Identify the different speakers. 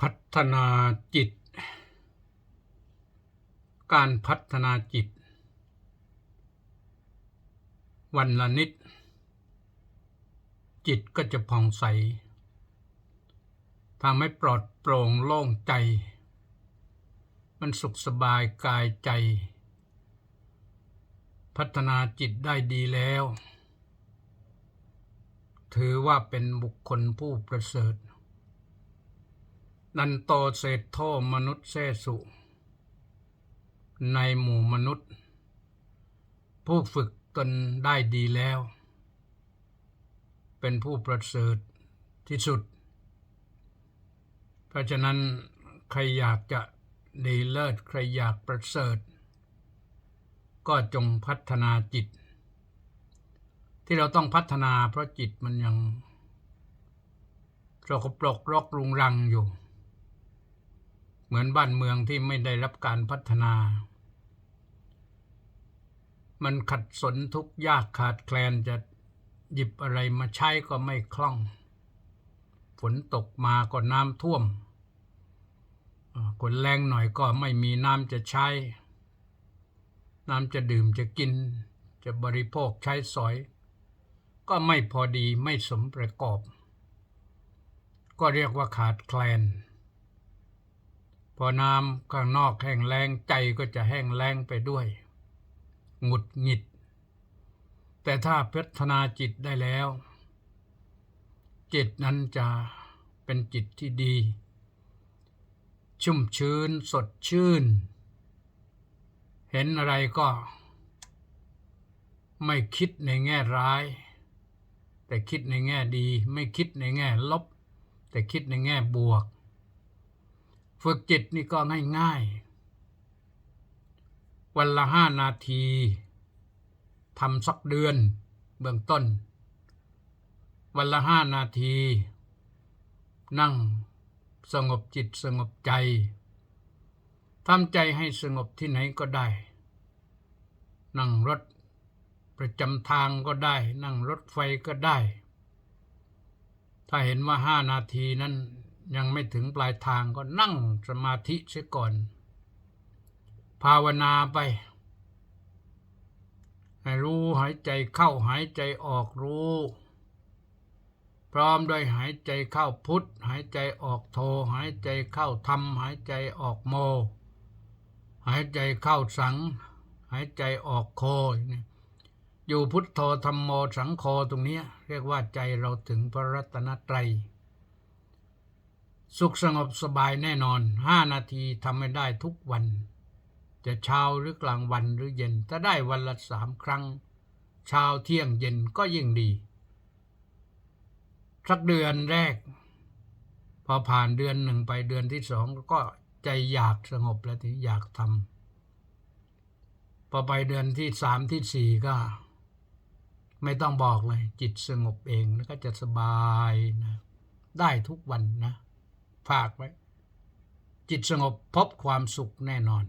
Speaker 1: พัฒนาจิต การพัฒนาจิต วันละนิด จิตก็จะผ่องใสทำให้ปลอดโปร่งโล่งใจ มันสุขสบายกายใจ พัฒนาจิตได้ดีแล้ว ถือว่าเป็นบุคคลผู้ประเสริฐ นันโตเศรษโทมนุษย์เสสุ ในหมู่มนุษย์ ผู้ฝึกตนได้ดีแล้ว เป็นผู้ประเสริฐที่สุด เพราะฉะนั้นใครอยากจะดีเลิศใครอยากประเสริฐ ก็จงพัฒนาจิต ที่เราต้องพัฒนาเพราะจิตมันยังสกปรกรกรุงรังอยู่ เหมือนบ้านเมืองที่ไม่ได้รับการพัฒนา มันขัดสนทุกยากขาดแคลนจะหยิบอะไรมาใช้ก็ไม่คล่อง ฝนตกมาก็น้ำท่วมอ่าฝนแรงหน่อยก็ไม่มีน้ำจะใช้ น้ำจะดื่มจะกิน จะบริโภคใช้สอย ก็ไม่พอดีไม่สมประกอบ ก็เรียกว่าขาดแคลน พอน้ำข้างนอกแห้งแล้งใจก็จะแห้งแล้งไปด้วยหงุดหงิด แต่ถ้าพัฒนาจิตได้แล้ว จิตนั้นจะเป็นจิตที่ดี ชุ่มชื้นสดชื่น เห็นอะไรก็ ไม่คิดในแง่ร้าย แต่คิดในแง่ดี ไม่คิดในแง่ลบ แต่คิดในแง่บวก ฝึกจิตนี่ก็ง่ายๆ วันละห้านาทีทำสักเดือนเบื้องต้น วันละห้านาที นั่งสงบจิตสงบใจทำใจให้สงบที่ไหนก็ได้ นั่งรถประจำทางก็ได้ นั่งรถไฟก็ได้ ถ้าเห็นว่าห้านาทีนั้น ยังไม่ถึงปลายทางก็นั่งสมาธิเสียก่อน ภาวนาไป ให้รู้หายใจเข้าหายใจออกรู้ พร้อมด้วยหายใจเข้าพุทธหายใจออกโทหายใจเข้าธรรมหายใจออกโม หายใจเข้าสัง หายใจออกโคอยู่พุทโธธรรมโมสังโฆตรงนี้เรียกว่าใจเราถึงพระรัตนตรัย สุขสงบสบายแน่นอนห้านาทีทำไม่ได้ทุกวัน จะเช้าหรือกลางวันหรือเย็นถ้าได้วันละสามครั้ง เช้าเที่ยงเย็นก็ยิ่งดี สักเดือนแรก พอผ่านเดือนหนึ่งไปเดือนที่สองก็ใจอยากสงบแล้วที่อยากทำพอไปเดือนที่สามที่สี่ก็ ไม่ต้องบอกเลย จิตสงบเองแล้วก็จะสบายนะ ได้ทุกวันนะ ฝากไว้ จิตสงบพบความสุขแน่นอน